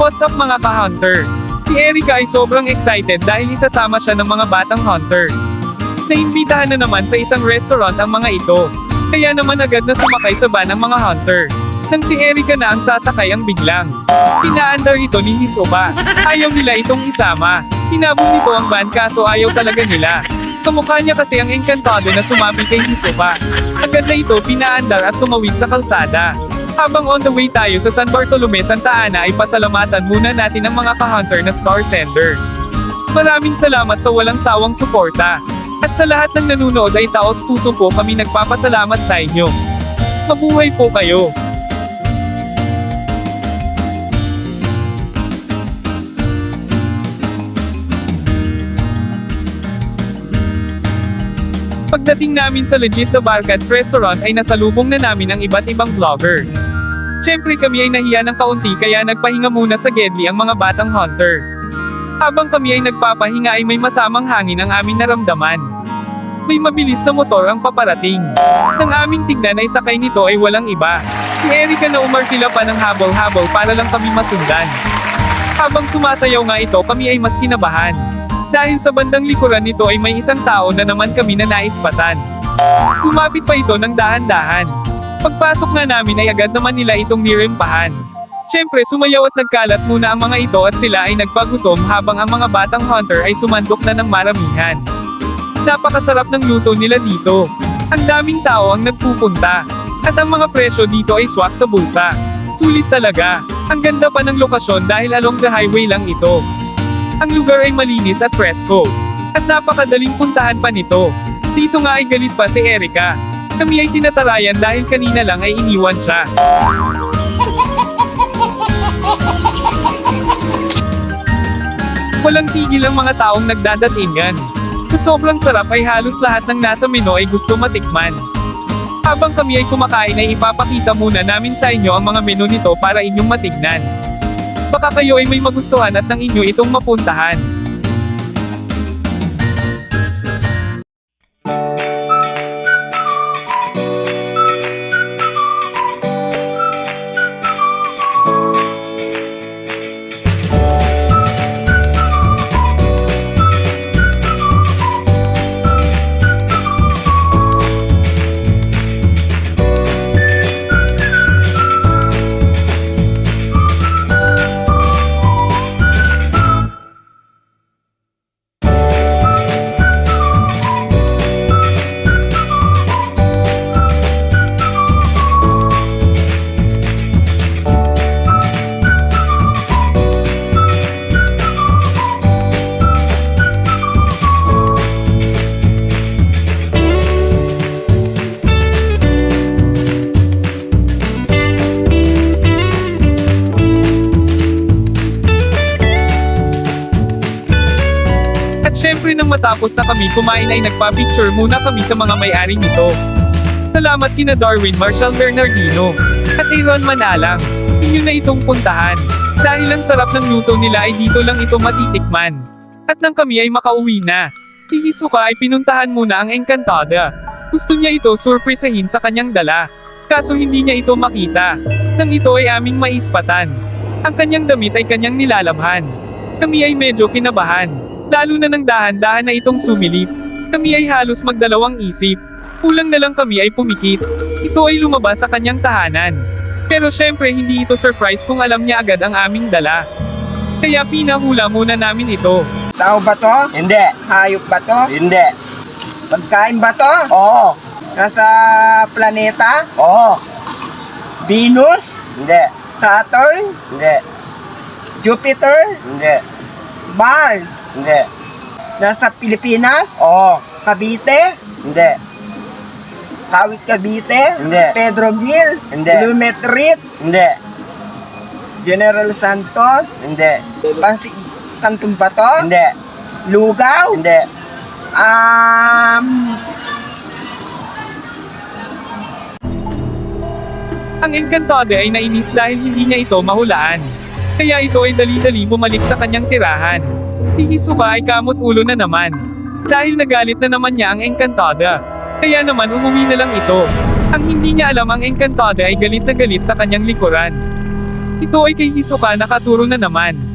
What's up mga ka-hunter? Si Erika ay sobrang excited dahil isasama siya ng mga batang hunter. Naimbitahan na naman sa isang restaurant ang mga ito. Kaya naman agad na sumakay sa van ang mga hunter. Nang si Erika na ang sasakay ang biglang. Pinaandar ito ni Miss Oba. Ayaw nila itong isama. Hinabol nito ang van kaso ayaw talaga nila. Kamukha niya kasi ang engkantado na sumabi kay Miss Oba. Agad na ito pinaandar at tumawid sa kalsada. Habang on the way tayo sa San Bartolome, Santa Ana ay pasalamatan muna natin ang mga ka-hunter na star sender. Maraming salamat sa walang sawang suporta. At sa lahat ng nanunood ay taos puso po kami nagpapasalamat sa inyo. Mabuhay po kayo! Pagdating namin sa Legit the Barcats Restaurant ay nasalubong na namin ang iba't ibang vlogger. Siyempre kami ay nahiya ng kaunti kaya nagpahinga muna sa Gedli ang mga batang hunter. Habang kami ay nagpapahinga ay may masamang hangin ang aming naramdaman. May mabilis na motor ang paparating. Nang aming tignan ay sakay nito ay walang iba. Si Erika na umartila pa ng habol-habol para lang kami masundan. Habang sumasayaw nga ito kami ay mas kinabahan. Dahil sa bandang likuran nito ay may isang tao na naman kami na naispatan. Kumapit pa ito ng dahan-dahan. Pagpasok nga namin ay agad naman nila itong nirimpahan. Siyempre sumayaw at nagkalat muna ang mga ito at sila ay nagpagutom habang ang mga batang hunter ay sumandok na ng maramihan. Napakasarap ng luto nila dito. Ang daming tao ang nagpupunta. At ang mga presyo dito ay swak sa bulsa. Sulit talaga. Ang ganda pa ng lokasyon dahil along the highway lang ito. Ang lugar ay malinis at presko. At napakadaling puntahan pa nito. Dito nga ay galit pa si Erika. Kami ay tinatarayan dahil kanina lang ay iniwan siya. Walang tigil ang mga taong nagdadatingan. Sa sobrang sarap ay halos lahat ng nasa menu ay gusto matikman. Habang kami ay kumakain ay ipapakita muna namin sa inyo ang mga menu nito para inyong matignan. Baka kayo ay may magustuhan at ng inyo itong mapuntahan. At syempre nang matapos na kami kumain ay nagpa-picture muna kami sa mga may-ari nito. Salamat kina Darwin Marshall Bernardino. At Aaron Manalang. Inyo na itong puntahan. Dahil ang sarap ng luto nila ay dito lang ito matitikman. At nang kami ay makauwi na. Hihisuka ay pinuntahan muna ang Encantada. Gusto niya ito surpresahin sa kanyang dala. Kaso hindi niya ito makita. Nang ito ay aming maispatan. Ang kanyang damit ay kanyang nilalabhan. Kami ay medyo kinabahan. Lalo na nang dahan-dahan na itong sumilip. Kami ay halos magdalawang isip. Kulang na lang kami ay pumikit. Ito ay lumabas sa kanyang tahanan. Pero syempre hindi ito surprise kung alam niya agad ang aming dala. Kaya pinahula muna namin ito. Tao ba to? Hindi. Hayop ba to? Hindi. Pagkain ba to? Oo. Nasa planeta? Oo. Venus? Hindi. Saturn? Hindi. Jupiter? Hindi. Mars? Hindi. Nasa Pilipinas? Oo. Cavite? Hindi. Kawit Cavite? Hindi. Pedro Gil? Hindi. Lumetrit? Hindi. General Santos? Hindi. Pansi Kantun ba to? Hindi. Lugaw? Hindi. Um, Ang Encantado ay nainis dahil hindi niya ito mahulaan. Kaya ito ay dali-dali bumalik sa kanyang tirahan. Hihisuka ay kamot ulo na naman. Dahil nagalit na naman niya ang Encantada. Kaya naman umuwi na lang ito. Ang hindi niya alam ang Encantada ay galit na galit sa kanyang likuran. Ito ay kay Hisoka nakaturo na naman.